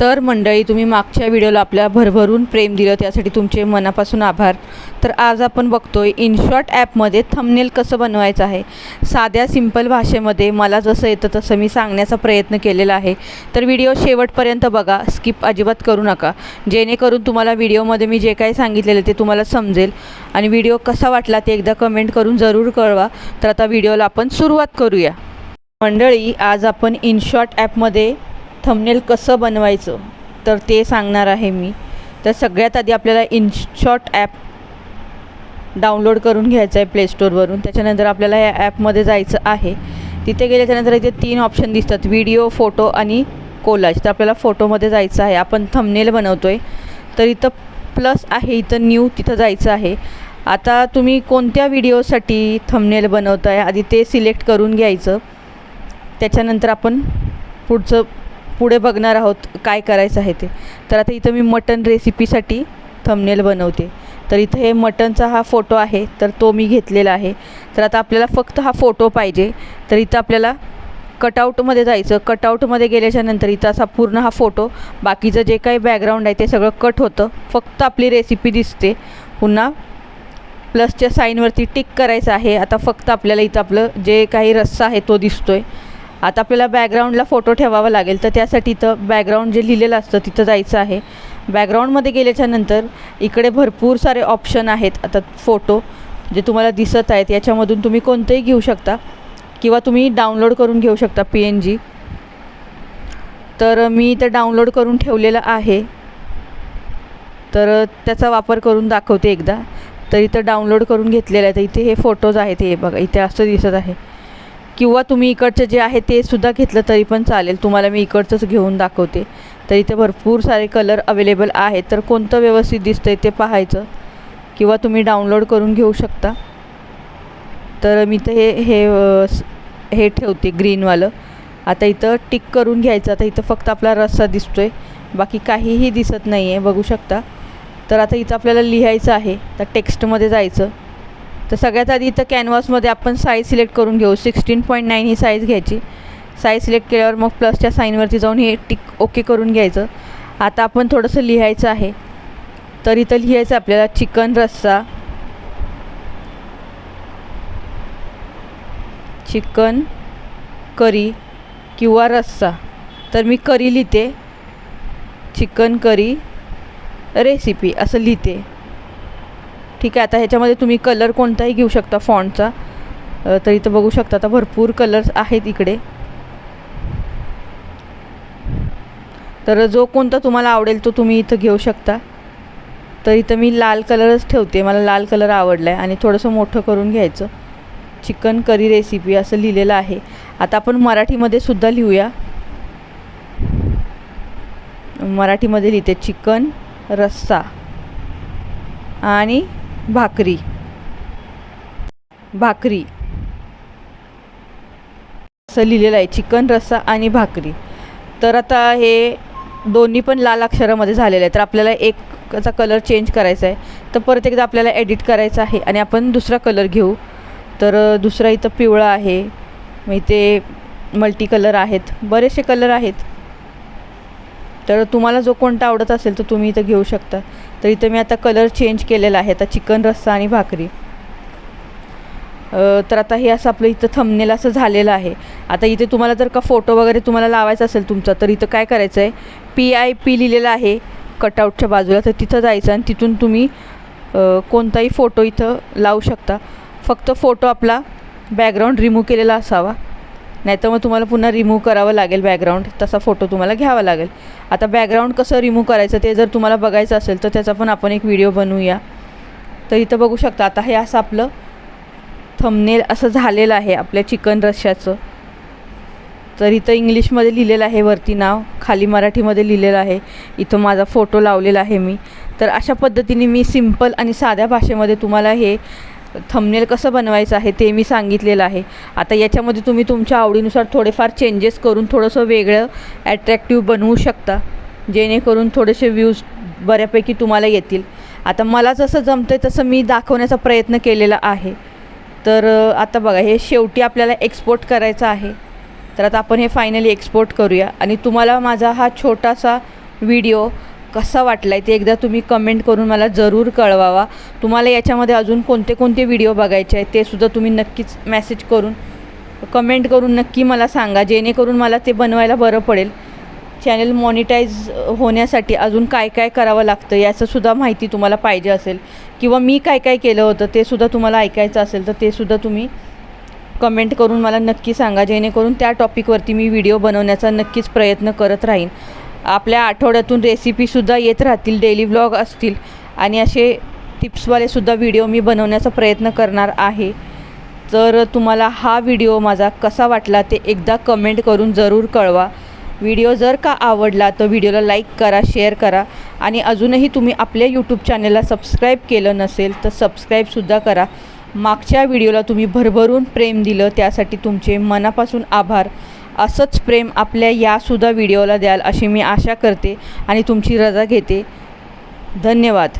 तर मंडळी तुम्ही मागच्या व्हिडिओला आपल्या भरभरून प्रेम दिलं त्यासाठी तुमचे मनापासून आभार. तर आज आपण बघतोय इनशॉट ॲपमध्ये थंबनेल कसं बनवायचं आहे? साध्या सिंपल भाषेमध्ये मला जसं येतं तसं मी सांगण्याचा प्रयत्न केलेला आहे. तर व्हिडिओ शेवटपर्यंत बघा स्किप अजिबात करू नका. जेणेकरून तुम्हाला व्हिडिओमध्ये मी जे काही सांगितलेलं ते तुम्हाला समजेल. आणि व्हिडिओ कसा वाटला ते एकदा कमेंट करून जरूर कळवा. तर आता व्हिडिओला आपण सुरुवात करूया. मंडळी आज आपण इनशॉट ॲपमध्ये थंबनेल कसं बनवायचं तर ते सांगणार आहे मी. तर सगळ्यात आधी आपल्याला इनशॉट ॲप डाउनलोड करून घ्यायचं आहे प्लेस्टोरवरून त्याच्यानंतर आपल्याला या ॲपमध्ये जायचं आहे. तिथे गेल्याच्यानंतर इथे तीन ऑप्शन दिसतात. व्हिडिओ फोटो आणि कोलाज तर आपल्याला फोटोमध्ये जायचं आहे. आपण थंबनेल बनवतो आहे तर इथं प्लस आहे इथं न्यू तिथं जायचं आहे. आता तुम्ही कोणत्या व्हिडिओसाठी थंबनेल बनवताय? आधी ते सिलेक्ट करून घ्यायचं. त्याच्यानंतर आपण पुढचं पुढे बघणार आहोत काय करायचं आहे ते. तर आता इथं मी मटन रेसिपीसाठी थंबनेल बनवते. तर इथं हे मटनचा हा फोटो आहे तर तो मी घेतलेला आहे. तर आता आपल्याला फक्त हा फोटो पाहिजे. तर इथं आपल्याला कटआउटमध्ये जायचं. कटआउटमध्ये गेल्याच्यानंतर इथं असा पूर्ण हा फोटो बाकीचं जे काही बॅकग्राऊंड आहे ते सगळं कट होतं. फक्त आपली रेसिपी दिसते. पुन्हा प्लसच्या साईनवरती टिक करायचं आहे. आता फक्त आपल्याला इथं आपलं जे काही रस्सा आहे तो दिसतो आहे आता आपल्याला बॅकग्राऊंडला फोटो ठेवावा लागेल. तर त्यासाठी इथं बॅकग्राऊंड जे लिहिलेलं असतं तिथं जायचं आहे. बॅकग्राऊंडमध्ये गेल्याच्यानंतर इकडे भरपूर सारे ऑप्शन आहेत. आता फोटो जे तुम्हाला दिसत आहेत याच्यामधून तुम्ही कोणतंही घेऊ शकता. किंवा तुम्ही डाउनलोड करून घेऊ शकता पी एन जी तर मी इथं डाउनलोड करून ठेवलेलं आहे. तर त्याचा वापर करून दाखवते एकदा. तर इथं डाउनलोड करून घेतलेलं आहे. तर इथे हे फोटोज आहेत. हे बघा इथे असं दिसत आहे. किंवा तुम्ही इकडचं जे आहे ते सुद्धा घेतलं तरी पण चालेल. तुम्हाला मी इकडचंच घेऊन दाखवते. तर इथे भरपूर सारे कलर अवेलेबल आहेत. तर कोणतं व्यवस्थित दिसतं आहे ते पाहायचं. किंवा तुम्ही डाउनलोड करून घेऊ शकता. तर मी तर हे हे हे ठेवते ग्रीनवालं आता इथं टिक करून घ्यायचं. आता इथं फक्त आपला रस्सा दिसतो आहे बाकी काहीही दिसत नाही आहे बघू शकता. तर आता इथं आपल्याला लिहायचं आहे. तर टेक्स्टमध्ये जायचं. तर सगळ्यात आधी इथं कॅनव्हासमध्ये आपण साईज सिलेक्ट करून घेऊ. सिक्स्टीन पॉईंट नाईन ही साईज घ्यायची. साईज सिलेक्ट केल्यावर मग प्लसच्या साईनवरती जाऊन हे टिक ओके करून घ्यायचं. आता आपण थोडंसं लिहायचं आहे. तर इथं लिहायचं आपल्याला चिकन रस्सा. चिकन करी किंवा रस्सा. तर मी करी लिहिते. चिकन करी रेसिपी असं लिहिते. ठीक आहे आता ह्याच्यामध्ये तुम्ही कलर कोणताही घेऊ शकता फॉन्टचा तर इथं बघू शकता आता भरपूर कलर्स आहेत इकडे. तर जो कोणता तुम्हाला आवडेल तो तुम्ही इथं घेऊ शकता. तर इथं मी लाल कलरच ठेवते मला लाल कलर आवडला आहे आणि थोडंसं मोठं करून घ्यायचं. चिकन करी रेसिपी असं लिहिलेलं आहे. आता आपण मराठीमध्ये सुद्धा लिहूया. मराठीमध्ये लिहिते चिकन रस्सा. आणि भाकरी. भाकरी. असं लिहिलेलं आहे चिकन रस्सा आणि भाकरी. तर आता हे दोन्ही पण लाल अक्षरामध्ये झालेलं आहे तर आपल्याला एकचा कलर चेंज करायचा आहे. तर परत एकदा आपल्याला एडिट करायचं आहे आणि आपण दुसरा कलर घेऊ. तर दुसरा इथं पिवळा आहे. मग इथे मल्टी कलर आहेत. बरेचसे कलर आहेत. तर तुम्हाला जो कोणता आवडत असेल तर तुम्ही इथं घेऊ शकता. तर इथं मी आता कलर चेंज केलेला आहे. आता चिकन रस्सा आणि भाकरी. तर आता हे असं आपलं इथं थंबनेल असं झालेलं आहे. आता इथे तुम्हाला जर का फोटो वगैरे तुम्हाला लावायचा असेल तुमचा तर इथं काय करायचं आहे पी आय पी लिहिलेलं आहे कटआउटच्या बाजूला. तर तिथं जायचं आणि तिथून तुम्ही कोणताही फोटो इथं लावू शकता. फक्त फोटो आपला बॅकग्राऊंड रिमूव्ह केलेला असावा. नाहीतर मग तुम्हाला पुन्हा रिमूव्ह करावं लागेल बॅकग्राऊंड तसा फोटो तुम्हाला घ्यावा लागेल. आता बॅकग्राऊंड कसं रिमूव्ह करायचं ते जर तुम्हाला बघायचं असेल तर त्याचा पण आपण एक व्हिडिओ बनवूया. तर इथं बघू शकता आता हे असं आपलं थमनेल असं झालेलं आहे आपल्या चिकन रश्याचं तर इथं इंग्लिशमध्ये लिहिलेलं आहे वरती नाव खाली मराठीमध्ये लिहिलेलं आहे. इथं माझा फोटो लावलेला आहे मी. तर अशा पद्धतीने मी सिंपल आणि साध्या भाषेमध्ये तुम्हाला हे थंबनेल कसं बनवायचं आहे ते मी सांगितलेलं आहे. आता याच्यामध्ये तुम्ही तुमच्या आवडीनुसार थोडेफार चेंजेस करून थोडंसं वेगळं ॲट्रॅक्टिव्ह बनवू शकता. जेणेकरून थोडेसे व्ह्यूज बऱ्यापैकी तुम्हाला येतील. आता मला जसं जमतं आहे तसं मी दाखवण्याचा प्रयत्न केलेला आहे. तर आता बघा हे शेवटी आपल्याला एक्सपोर्ट करायचं आहे. तर आता आपण हे फायनली एक्सपोर्ट करूया. आणि तुम्हाला माझा हा छोटासा व्हिडिओ कसा वाटला आहे ते एकदा तुम्ही कमेंट करून मला जरूर कळवावा. तुम्हाला याच्यामध्ये अजून कोणते कोणते व्हिडिओ बघायचे आहेत ते सुद्धा तुम्ही नक्कीच मेसेज करून कमेंट करून नक्की मला सांगा जेणेकरून मला ते बनवायला बरं पडेल. चॅनल मॉनिटाईज होण्यासाठी अजून काय काय करावं लागतं याचंसुद्धा माहिती तुम्हाला पाहिजे असेल. किंवा मी काय काय केलं होतं ते सुद्धा तुम्हाला ऐकायचं असेल तर ते सुद्धा तुम्ही कमेंट करून मला नक्की सांगा जेणेकरून त्या टॉपिकवरती मी व्हिडिओ बनवण्याचा नक्कीच प्रयत्न करत राहीन. आपल्या आठवड्यातून रेसिपीसुद्धा येत राहतील डेली व्लॉग असतील. आणि असे टिप्सवालेसुद्धा व्हिडिओ मी बनवण्याचा प्रयत्न करणार आहे. तर तुम्हाला हा व्हिडिओ माझा कसा वाटला ते एकदा कमेंट करून जरूर कळवा. व्हिडिओ जर का आवडला तर व्हिडिओला लाईक करा शेअर करा. आणि अजूनही तुम्ही आपल्या यूट्यूब चॅनलला सबस्क्राईब केलं नसेल तर सबस्क्राईबसुद्धा करा. मागच्या व्हिडिओला तुम्ही भरभरून प्रेम दिलं त्यासाठी तुमचे मनापासून आभार. असंच प्रेम आपल्या यासुद्धा व्हिडिओला द्याल अशी मी आशा करते आणि तुमची रजा घेते. धन्यवाद.